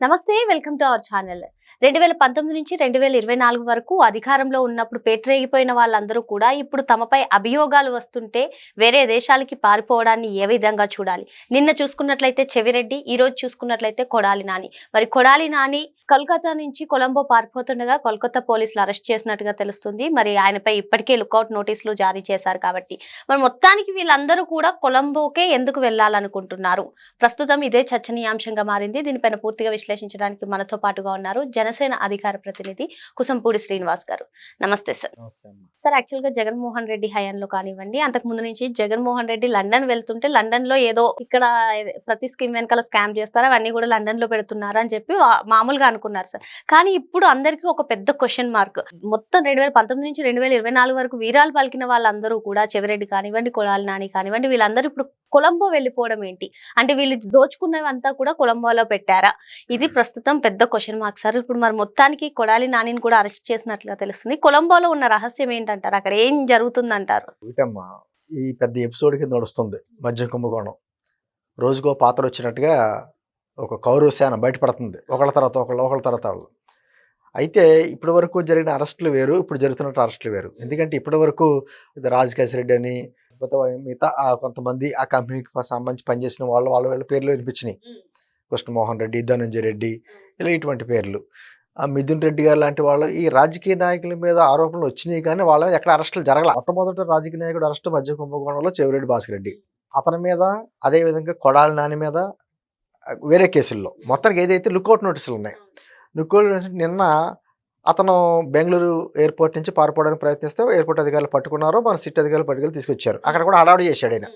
నమస్తే welcome to our channel. రెండు వేల పంతొమ్మిది నుంచి రెండు వేల ఇరవై నాలుగు వరకు అధికారంలో ఉన్నప్పుడు పేటరేగిపోయిన వాళ్ళందరూ కూడా ఇప్పుడు తమపై అభియోగాలు వస్తుంటే వేరే దేశాలకి పారిపోవడాన్ని ఏ విధంగా చూడాలి? నిన్న చూసుకున్నట్లయితే చెవిరెడ్డి ఈ రోజు చూసుకున్నట్లయితే కొడాలి నాని. మరి కొడాలి నాని కోల్కతా నుంచి కొలంబో పారిపోతుండగా కోల్కతా పోలీసులు అరెస్ట్ చేసినట్టుగా తెలుస్తుంది. మరి ఆయనపై ఇప్పటికే లుకౌట్ నోటీసులు జారీ చేశారు కాబట్టి. మరి మొత్తానికి వీళ్ళందరూ కూడా కొలంబోకే ఎందుకు వెళ్ళాలనుకుంటున్నారు? ప్రస్తుతం ఇదే చర్చనీయాంశంగా మారింది. దీనిపైన పూర్తిగా విశ్లేషించడానికి మనతో పాటుగా ఉన్నారు జనసేన అధికార ప్రతినిధి కుసంపూడి శ్రీనివాస్ గారు. నమస్తే సార్. నమస్తే సార్ యాక్చువల్గా జగన్మోహన్ రెడ్డి హయాంలో కానివ్వండి అంతకు ముందు నుంచి జగన్మోహన్ రెడ్డి లండన్ వెళ్తుంటే లండన్లో ఏదో ఇక్కడ ప్రతి స్కీమ్ వెనకాల స్కామ్ చేస్తారు అవన్నీ కూడా లండన్లో పెడుతున్నారు అని చెప్పి మామూలుగా అనుకున్నారు సార్. కానీ ఇప్పుడు అందరికీ ఒక పెద్ద క్వశ్చన్ మార్క్ మొత్తం రెండు వేల పంతొమ్మిది నుంచి రెండు వేల ఇరవై నాలుగు వరకు వీరాలు పలికిన వాళ్ళందరూ కూడా చెవిరెడ్డి కానివ్వండి కొడాలి నాని కానివ్వండి వీళ్ళందరూ ఇప్పుడు కొలంబో వెళ్ళిపోవడం ఏంటి? అంటే వీళ్ళు దోచుకున్నవంతా కూడా కొలంబోలో పెట్టారా? ఇది ప్రస్తుతం పెద్ద క్వశ్చన్ మార్క్ సార్. ఇప్పుడు మరి మొత్తానికి కొడాలి నానిని కూడా అరెస్ట్ చేసినట్లుగా తెలుస్తుంది. కొలంబోలో ఉన్న రహస్యం ఏంటంటారు అక్కడ ఏం జరుగుతుందంటారు? వీటమ్మా ఈ పెద్ద ఎపిసోడ్ కింద నడుస్తుంది మధ్య కుంభకోణం. రోజుకో పాత్ర వచ్చినట్టుగా ఒక కౌరవ సేన బయటపడుతుంది. ఒకళ్ళ తర్వాత ఒకళ్ళు ఒకళ్ళ తర్వాత వాళ్ళు. అయితే ఇప్పటి వరకు జరిగిన అరెస్టులు వేరు ఇప్పుడు జరుగుతున్న అరెస్టులు వేరు. ఎందుకంటే ఇప్పటి వరకు రాజకేశ్ రెడ్డి అని లేకపోతే మిగతా కొంతమంది ఆ కంపెనీకి సంబంధించి పనిచేసిన వాళ్ళు వాళ్ళ వీళ్ళ పేర్లు వినిపించినాయి. కృష్ణమోహన్ రెడ్డి ధనంజయ రెడ్డి ఇలా ఇటువంటి పేర్లు. మిథున్ రెడ్డి గారు లాంటి వాళ్ళు ఈ రాజకీయ నాయకుల మీద ఆరోపణలు వచ్చినాయి కానీ వాళ్ళ మీద ఎక్కడ అరెస్టులు జరగల. మొట్టమొదటి రాజకీయ నాయకుడు అరెస్ట్ మధ్య కుంభకోణంలో చెవిరెడ్డి భాస్కర్ రెడ్డి. అతని మీద అదే విధంగా కొడాలి నాని మీద ఆ, వేరే కేసుల్లో. మొత్తానికి ఏదైతే లుకౌట్ నోటీసులు ఉన్నాయి. లుకౌట్ నోటీసులు నిన్న అతను బెంగళూరు ఎయిర్పోర్ట్ నుంచి పారిపోవడానికి ప్రయత్నిస్తే ఎయిర్పోర్ట్ అధికారులు పట్టుకున్నారు. మన సిట్ అధికారులు పట్టుకెళ్ళి తీసుకొచ్చారు. అక్కడ కూడా హడావుడి చేశాడు ఆయన.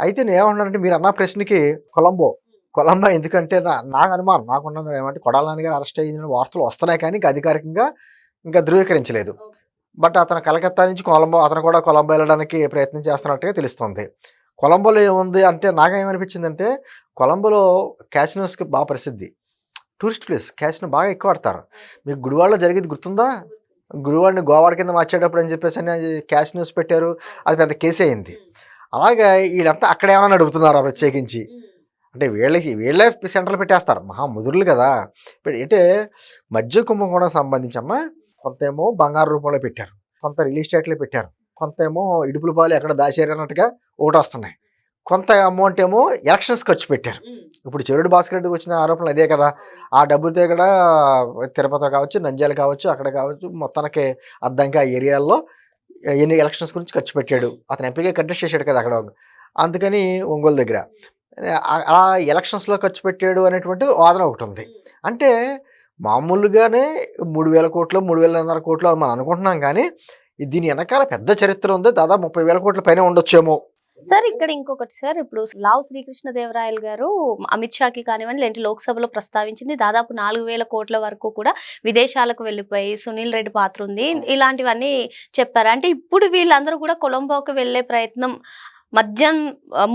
అయితే నేను ఏమంటున్నానంటే మీరు అన్న ప్రశ్నకి కొలంబో కొలంబో ఎందుకంటే నా నాకు అనుమానం నాకున్నది ఏమంటే కొడాలని గారు అరెస్ట్ అయ్యిందని వార్తలు వస్తున్నాయి కానీ ఇంకా అధికారికంగా ఇంకా ధృవీకరించలేదు. బట్ అతను కలకత్తా నుంచి కొలంబో అతను కూడా కొలంబో వెళ్ళడానికి ప్రయత్నం చేస్తున్నట్టుగా తెలుస్తుంది. కొలంబోలో ఏముంది అంటే నాకేమనిపించిందంటే కొలంబోలో క్యాసినోస్కి బాగా ప్రసిద్ధి. టూరిస్ట్ ప్లేస్ క్యాసినో బాగా ఎక్కువ ఆడతారు మీకు గుడివాడలో జరిగేది గుర్తుందా? గుడివాడిని గోవాడ కింద మార్చేటప్పుడు అని చెప్పేసి అని క్యాసినోస్ పెట్టారు. అది పెద్ద కేసు అయింది అలాగే వీళ్ళంతా అక్కడ ఏమైనా నడుపుతున్నారా ప్రత్యేకించి? అంటే వీళ్ళకి వీళ్ళే సెంటర్లు పెట్టేస్తారు. మహా ముదురులు కదా. అంటే మధ్య కుంభకోణం సంబంధించమ్మా కొంత ఏమో బంగారు రూపంలో పెట్టారు. కొంత రియల్ ఎస్టేట్లో పెట్టారు. కొంత ఏమో ఇడుపుల పాలు ఎక్కడ దాచారు అన్నట్టుగా ఒకటి వస్తున్నాయి. కొంత అమౌంట్ ఏమో ఎలక్షన్స్ ఖర్చు పెట్టారు. ఇప్పుడు చెరుడు భాస్కర్ రెడ్డికి వచ్చిన ఆరోపణలు అదే కదా. ఆ డబ్బుతో ఇక్కడ తిరుపతి కావచ్చు నంద్యాల కావచ్చు అక్కడ కావచ్చు మొత్తానికి అద్దంకి ఆ ఏరియాల్లో ఎన్ని ఎలక్షన్స్ గురించి ఖర్చు పెట్టాడు. అతను ఎంపీగా కంటెస్ట్ చేశాడు కదా అక్కడ. అందుకని ఒంగోలు దగ్గర. ఆ- ఆ ఎలక్షన్స్లో ఖర్చు పెట్టాడు అనేటువంటి వాదన ఒకటి ఉంది. అంటే మామూలుగానే మూడు వేల కోట్లు మూడు వేల వందల కోట్లు అని మనం అనుకుంటున్నాం కానీ దీని వెనకాల పెద్ద చరిత్ర ఉంది. దాదాపు ముప్పై వేల కోట్ల పైన ఉండొచ్చేమో. సార్ ఇక్కడ ఇంకొకటి సార్ ఇప్పుడు లావు శ్రీకృష్ణ దేవరాయలు గారు అమిత్ షాకి కానివ్వండి లేదంటే లోక్సభలో ప్రస్తావించింది దాదాపు నాలుగు వేల కోట్ల వరకు కూడా విదేశాలకు వెళ్ళిపోయి సునీల్ రెడ్డి పాత్ర ఉంది. ఇలాంటివన్నీ చెప్పారు? అంటే ఇప్పుడు వీళ్ళందరూ కూడా కొలంబోకి వెళ్ళే ప్రయత్నం మద్యం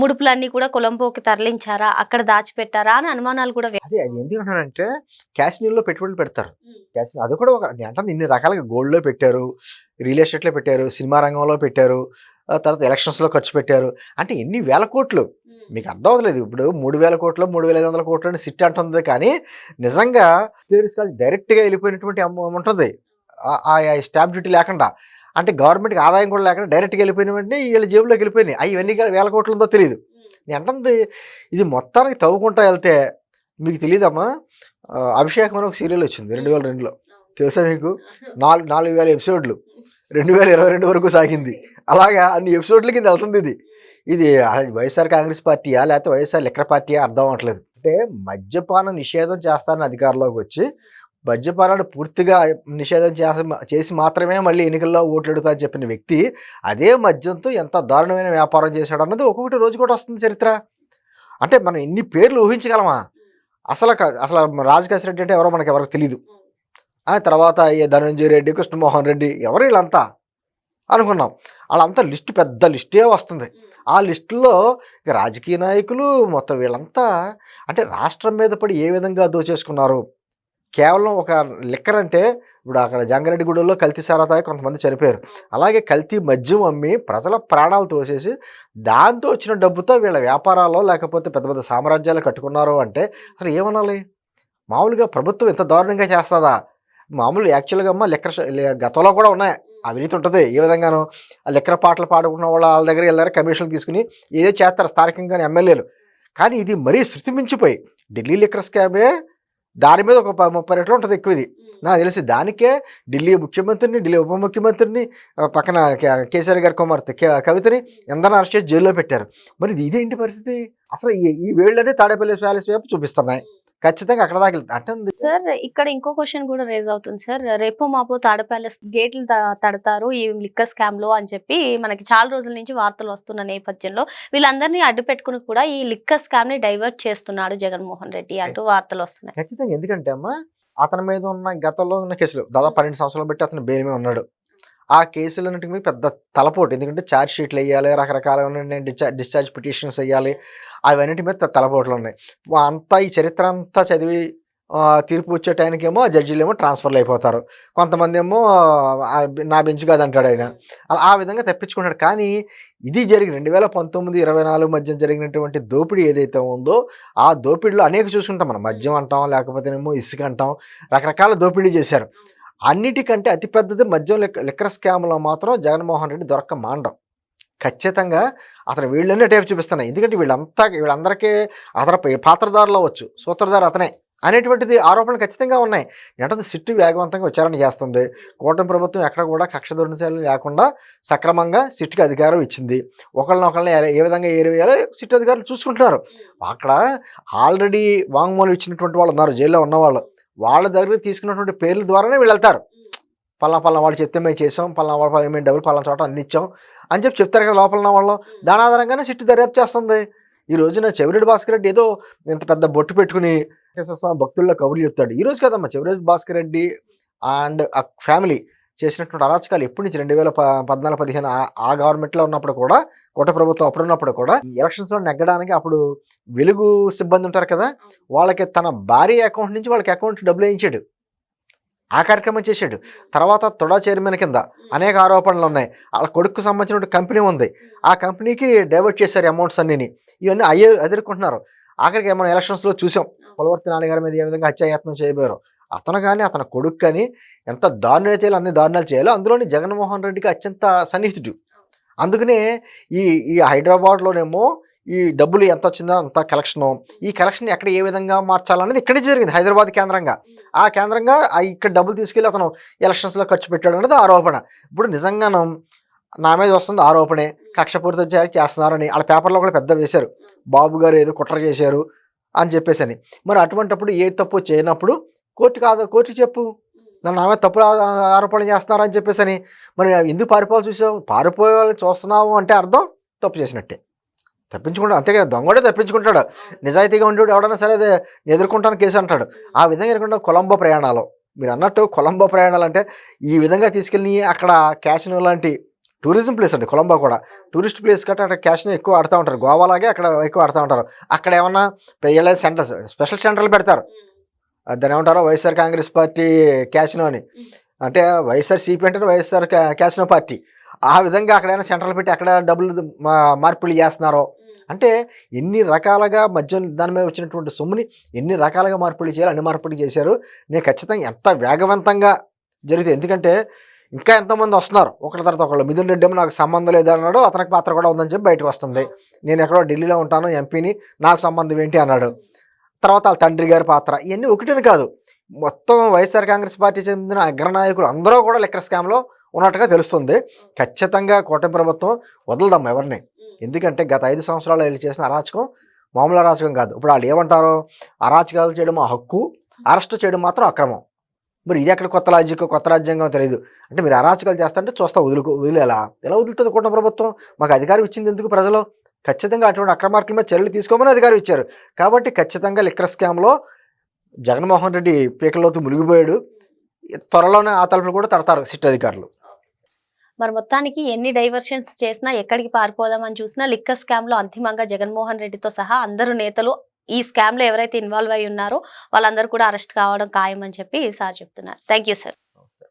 ముడుపులన్నీ కూడా కొలంబోకి తరలించారా? అక్కడ దాచిపెట్టారా? అని అనుమానాలు కూడా అదే అది ఎందుకు అంటానంటే క్యాసినోలో పెట్టుబడులు పెడతారు. క్యాసినో అది కూడా ఒక అంటాను ఇన్ని రకాలుగా గోల్డ్లో పెట్టారు రియల్ ఎస్టేట్లో పెట్టారు సినిమా రంగంలో పెట్టారు తర్వాత ఎలక్షన్స్లో ఖర్చు పెట్టారు. అంటే ఎన్ని వేల కోట్లు? మీకు అర్థం అవ్వలేదు ఇప్పుడు మూడు వేల కోట్లు మూడు వేల ఐదు వందల కోట్లు అని సిట్ అంటుంది కానీ నిజంగా డైరెక్ట్గా వెళ్ళిపోయినటువంటి అమౌంట్ ఉంటుంది. స్టాంప్ డ్యూటీ లేకుండా. అంటే గవర్నమెంట్కి ఆదాయం కూడా లేకుండా డైరెక్ట్గా వెళ్ళిపోయిన వెంటనే వీళ్ళ జేబులోకి వెళ్ళిపోయినాయి. అవి ఎన్ని వేల కోట్లు ఉందో తెలియదు నేను అంటుంది ఇది మొత్తానికి తవ్వుకుంటా వెళ్తే మీకు తెలియదమ్మా ఆ, అభిషేకం అని ఒక సీరియల్ వచ్చింది రెండు వేల రెండులో. తెలుసా మీకు? నాలుగు నాలుగు వేల ఎపిసోడ్లు రెండు వేల ఇరవై రెండు వరకు సాగింది. అలాగా అన్ని ఎపిసోడ్ల కింద వెళ్తుంది ఇది. ఇది ఆ వైఎస్ఆర్ కాంగ్రెస్ పార్టీయా లేకపోతే వైఎస్ఆర్ లెక్కర పార్టీయా అర్థం అవ్వట్లేదు. అంటే మద్యపాన నిషేధం చేస్తారని అధికారంలోకి వచ్చి మద్యపానాన్ని పూర్తిగా నిషేధం చేసి చేసి మాత్రమే మళ్ళీ ఎన్నికల్లో ఓట్లెడుతా అని చెప్పిన వ్యక్తి అదే మద్యంతో ఎంత దారుణమైన వ్యాపారం చేశాడు అన్నది ఒక్కొక్కటి రోజు కూడా వస్తుంది చరిత్ర. అంటే మనం ఎన్ని పేర్లు ఊహించగలమా? అసలు అసలు రాజకేశ్ రెడ్డి అంటే ఎవరో మనకి ఎవరికి తెలియదు ఆ తర్వాత ధనంజయ రెడ్డి కృష్ణమోహన్ రెడ్డి ఎవరు వీళ్ళంతా అనుకున్నాం. వాళ్ళంతా లిస్టు పెద్ద లిస్టే వస్తుంది. ఆ లిస్టులో రాజకీయ నాయకులు మొత్తం వీళ్ళంతా అంటే రాష్ట్రం మీద పడి ఏ విధంగా దోచేసుకున్నారు? కేవలం ఒక లిక్కర్ అంటే ఇప్పుడు అక్కడ జంగారెడ్డిగూడెంలో కల్తీ సారా తాగి కొంతమంది చనిపోయారు. అలాగే కల్తీ మద్యం అమ్మి ప్రజల ప్రాణాలు తోసేసి దాంతో వచ్చిన డబ్బుతో వీళ్ళ వ్యాపారాల్లో లేకపోతే పెద్ద పెద్ద సామ్రాజ్యాలు కట్టుకున్నారు అంటే అసలు ఏమనాలి? మామూలుగా ప్రభుత్వం ఇంత దారుణంగా చేస్తుందా? మామూలు యాక్చువల్గా అమ్మ లెక్కర గతంలో కూడా ఉన్నాయి. అవినీతి ఉంటుంది ఏ విధంగానో. ఆ లిక్కర్ పాటలు పాడుకున్న వాళ్ళ వాళ్ళ దగ్గర వెళ్ళారు కమిషన్లు తీసుకుని ఏదో చేస్తారు స్థానికంగా ఎమ్మెల్యేలు. కానీ ఇది మరీ శృతి మించిపోయి ఢిల్లీ లిక్కర్ స్కామే దాని మీద ఒక ముప్పై రెట్లు ఉంటుంది ఎక్కువ ఇది. నాకు తెలిసి దానికే ఢిల్లీ ముఖ్యమంత్రిని ఢిల్లీ ఉప ముఖ్యమంత్రిని పక్కన కేసీఆర్ గారి కుమార్తె కవితని ఎందరో అరెస్ట్ చేసి జైల్లో పెట్టారు. మరి ఇది ఇదేంటి పరిస్థితి? అసలు ఈ ఈ వేళ్ళనే తాడేపల్లి ప్యాలెస్ వైపు చూపిస్తున్నాయి. ఖచ్చితంగా అక్కడ దాకా వెళ్తుంది. అంటే ఉంది. సార్ ఇక్కడ ఇంకో క్వశ్చన్ కూడా రేజ్ అవుతుంది సార్. రేపు మాపు తాడ ప్యాలెస్ గేట్లు తడతారు ఈ లిక్కర్ స్కామ్లో అని చెప్పి మనకి చాలా రోజుల నుంచి వార్తలు వస్తున్న నేపథ్యంలో వీళ్ళందరినీ అడ్డు పెట్టుకుని కూడా ఈ లిక్కర్ స్కామ్ని డైవర్ట్ చేస్తున్నాడు జగన్మోహన్ రెడ్డి. అంటూ వార్తలు వస్తున్నాయి. ఖచ్చితంగా. ఎందుకంటే అమ్మా అతని మీద ఉన్న గతంలో ఉన్న కేసులు దాదాపు పన్నెండు సంవత్సరాలు బట్టి అతను బెయిల్ మీద ఉన్నాడు. ఆ కేసులన్నింటికి మీద పెద్ద తలపోటు. ఎందుకంటే ఛార్జ్ షీట్లు వేయాలి రకరకాల డిశ్చార్జ్ డిశ్చార్జ్ పిటిషన్స్ వేయాలి. అవన్నిటి మీద తలపోట్లు ఉన్నాయి. వా- అంతా ఈ చరిత్ర అంతా చదివి తీర్పు వచ్చే టైంకేమో జడ్జీలు ఏమో ట్రాన్స్ఫర్లు అయిపోతారు. కొంతమంది ఏమో నా బెంచ్ కాదు అంటాడు ఆయన. అలా ఆ విధంగా తప్పించుకుంటాడు. కానీ ఇది జరిగి రెండు వేల పంతొమ్మిది ఇరవై నాలుగు మధ్య జరిగినటువంటి దోపిడీ ఏదైతే ఉందో ఆ దోపిడీలో అనేక చూసుకుంటాం మనం. మద్యం అంటాం లేకపోతేనేమో ఇసుక అంటాం. రకరకాల దోపిడీ చేశారు. అన్నిటికంటే అతిపెద్దది మద్యం లిక్ లిక్కర్ స్కామ్లో మాత్రం జగన్మోహన్ రెడ్డి దొరక మాండం. ఖచ్చితంగా అతను వీళ్ళనే టైప్ చూపిస్తున్నాయి ఎందుకంటే వీళ్ళంతా వీళ్ళందరికీ అతను పాత్రదారులు అవ్వచ్చు. సూత్రధారు అతనే అనేటువంటిది ఆరోపణలు ఖచ్చితంగా ఉన్నాయి. అంటే సిట్టు వేగవంతంగా విచారణ చేస్తుంది. కూటమి ప్రభుత్వం ఎక్కడ కూడా కక్ష దుర్నిశాలు లేకుండా సక్రమంగా సిట్టుకి అధికారం ఇచ్చింది. ఒకళ్ళనొకళ్ళని ఏ- ఏ విధంగా ఏరివేయాలో సిట్టు అధికారులు చూసుకుంటున్నారు. అక్కడ ఆల్రెడీ వాంగ్మూలం ఇచ్చినటువంటి వాళ్ళు ఉన్నారు జైల్లో ఉన్నవాళ్ళు. వాళ్ళ దగ్గర తీసుకున్నటువంటి పేర్ల ద్వారానే వీళ్ళు వెళ్తారు పలానా పలానా వాళ్ళు చెప్తే మేము చేసాం పలానా వాళ్ళ మేము డబ్బులు పలానా చోట అందించాం అని చెప్పి చెప్తారు కదా లోపల వాళ్ళు. దాని ఆధారంగానే సిట్టు దర్యాప్తు చేస్తుంది. ఈ రోజున చెవిరెడ్డి భాస్కర్ రెడ్డి ఏదో ఇంత పెద్ద బొట్టు పెట్టుకుని భక్తుల్లో కబుర్లు చెప్తాడు. ఈ రోజు కదమ్మా చెవిరెడ్డి భాస్కర్ రెడ్డి అండ్ ఆ ఫ్యామిలీ చేసినటువంటి అరాచకాలు ఎప్పటి నుంచి రెండు వేల పద్నాలుగు పదిహేను ఆ- గవర్నమెంట్లో ఉన్నప్పుడు కూడా కోట ప్రభుత్వం అప్పుడు ఉన్నప్పుడు కూడా ఎలక్షన్స్లో నెగ్గడానికి అప్పుడు వెలుగు సిబ్బంది ఉంటారు కదా వాళ్ళకి తన భార్య అకౌంట్ నుంచి వాళ్ళకి అకౌంట్ డబ్బులు వేయించాడు. ఆ కార్యక్రమం చేశాడు. తర్వాత తొడా చైర్మన్ కింద అనేక ఆరోపణలు ఉన్నాయి. వాళ్ళ కొడుకు సంబంధించిన కంపెనీ ఉంది. ఆ కంపెనీకి డైవర్ట్ చేశారు అమౌంట్స్ అన్నిని. ఇవన్నీ అయ్యే ఎదుర్కొంటున్నారు. ఆఖరికి మనం ఎలక్షన్స్లో చూసాం. పొలవర్తి నాన్నగారి మీద ఏ విధంగా హత్యాయత్నం చేయబోయారు. అతను కానీ అతని కొడుకు కానీ ఎంత దారుణాలు చేయాలో అన్ని దారుణాలు చేయాలో అందులోని జగన్మోహన్ రెడ్డికి అత్యంత సన్నిహితుడు. అందుకనే ఈ ఈ హైదరాబాద్లోనేమో ఈ డబ్బులు ఎంత వచ్చిందో అంత కలెక్షను ఈ కలెక్షన్ ఎక్కడ ఏ విధంగా మార్చాలనేది ఇక్కడే జరిగింది హైదరాబాద్ కేంద్రంగా. ఆ కేంద్రంగా ఇక్కడ డబ్బులు తీసుకెళ్ళి అతను ఎలక్షన్స్లో ఖర్చు పెట్టాడు అనేది ఆరోపణ. ఇప్పుడు నిజంగాను నా మీద వస్తుంది ఆరోపణే. కక్షపూరిత చే- చేస్తున్నారని వాళ్ళ పేపర్లో కూడా పెద్ద వేశారు. బాబు గారు ఏదో కుట్ర చేశారు అని చెప్పేసి అని మరి అటువంటప్పుడు ఏ తప్పు చేయనప్పుడు కోర్టు కాదు కోర్టు చెప్పు. నన్ను ఆమె తప్పుడు ఆ- ఆరోపణలు చేస్తున్నారని చెప్పేసి అని మరి ఎందుకు పారిపోవాలి చూసావు? పారిపోయే వాళ్ళని చూస్తున్నావు అంటే అర్థం? తప్పు చేసినట్టే. తప్పించుకుంటాడు అంతే కదా దొంగడే తప్పించుకుంటాడు. నిజాయితీగా ఉండేవాడు ఎవడైనా సరే అదే ఎదుర్కొంటాను కేసు అంటాడు. ఆ విధంగా ఎదుర్కొంటాం కొలంబో ప్రయాణాలు. మీరు అన్నట్టు కొలంబో ప్రయాణాలు అంటే ఈ విధంగా తీసుకెళ్ళి అక్కడ క్యాసినో లాంటి టూరిజం ప్లేస్ అండి కొలంబో కూడా. టూరిస్ట్ ప్లేస్ కట్ట అక్కడ క్యాష్ని ఎక్కువ ఆడుతూ ఉంటారు. గోవాలాగే అక్కడ ఎక్కువ ఆడుతూ ఉంటారు. అక్కడ ఏమన్నా పెళ్ళ సెంటర్స్ స్పెషల్ సెంటర్లు పెడతారు. దాన్ని ఏమంటారో? వైఎస్ఆర్ కాంగ్రెస్ పార్టీ క్యాసినో అని. అంటే వైఎస్ఆర్ సిపి అంటే వైఎస్ఆర్ క్యాసినో పార్టీ. ఆ విధంగా అక్కడైనా సెంటర్లు పెట్టి అక్కడ డబ్బులు మా- మార్పిడి చేస్తున్నారో? అంటే ఎన్ని రకాలుగా మద్యం దాని మీద వచ్చినటువంటి సొమ్ముని ఎన్ని రకాలుగా మార్పిడి చేయాలి అన్ని మార్పిడి చేశారు. నేను ఖచ్చితంగా ఎంత వేగవంతంగా జరుగుతుంది ఎందుకంటే ఇంకా ఎంతోమంది వస్తున్నారు. ఒకరి తర్వాత ఒకళ్ళు. మిథున్ రెడ్డి ఏమో నాకు సంబంధం లేదు అన్నాడు అతనికి పాత్ర కూడా ఉందని చెప్పి బయటకు వస్తుంది. నేను ఎక్కడో ఢిల్లీలో ఉంటాను ఎంపీని. నాకు సంబంధం ఏంటి అన్నాడు. తర్వాత వాళ్ళ తండ్రి గారి పాత్ర. ఇవన్నీ ఒకటిని కాదు. మొత్తం వైఎస్ఆర్ కాంగ్రెస్ పార్టీ చెందిన అగ్రనాయకులు అందరూ కూడా లిక్కర్ స్కామ్లో ఉన్నట్టుగా తెలుస్తుంది. ఖచ్చితంగా కూటమి ప్రభుత్వం వదలదమ్మా ఎవరిని. ఎందుకంటే గత ఐదు సంవత్సరాలు వీళ్ళు చేసిన అరాచకం మామూలు అరాచకం కాదు. ఇప్పుడు వాళ్ళు ఏమంటారు అరాచకాలు చేయడం మా హక్కు అరెస్ట్ చేయడం మాత్రం అక్రమం. మరి ఇది ఎక్కడ కొత్త లాజిక్ కొత్త రాజ్యాంగం తెలియదు అంటే మీరు అరాచకాలు చేస్తారంటే చూస్తా వదులుకో వదిలేలా? ఎలా వదులుతుంది కూటమి ప్రభుత్వం? మాకు అధికారం ఇచ్చింది ఎందుకు ప్రజలు? ఖచ్చితంగా అటువంటి అక్రమార్కుల మీద చర్యలు తీసుకోమని అధికారం ఇచ్చారు. కాబట్టి ఖచ్చితంగా లిక్కర్ స్కామ్లో జగన్మోహన్ రెడ్డి పీకల్లోతు మునిగిపోయాడు. త్వరలోనే ఆ తలుపులు కూడా తడతారు సిట్ అధికారులు. మరి మొత్తానికి ఎన్ని డైవర్షన్స్ చేసినా ఎక్కడికి పారిపోదామని చూసినా లిక్కర్ స్కామ్లో అంతిమంగా జగన్మోహన్ రెడ్డితో సహా అందరు నేతలు ఈ స్కామ్లో ఎవరైతే ఇన్వాల్వ్ అయి ఉన్నారో వాళ్ళందరూ కూడా అరెస్ట్ కావడం ఖాయం అని చెప్పి సార్ చెప్తున్నారు. Thank you sir.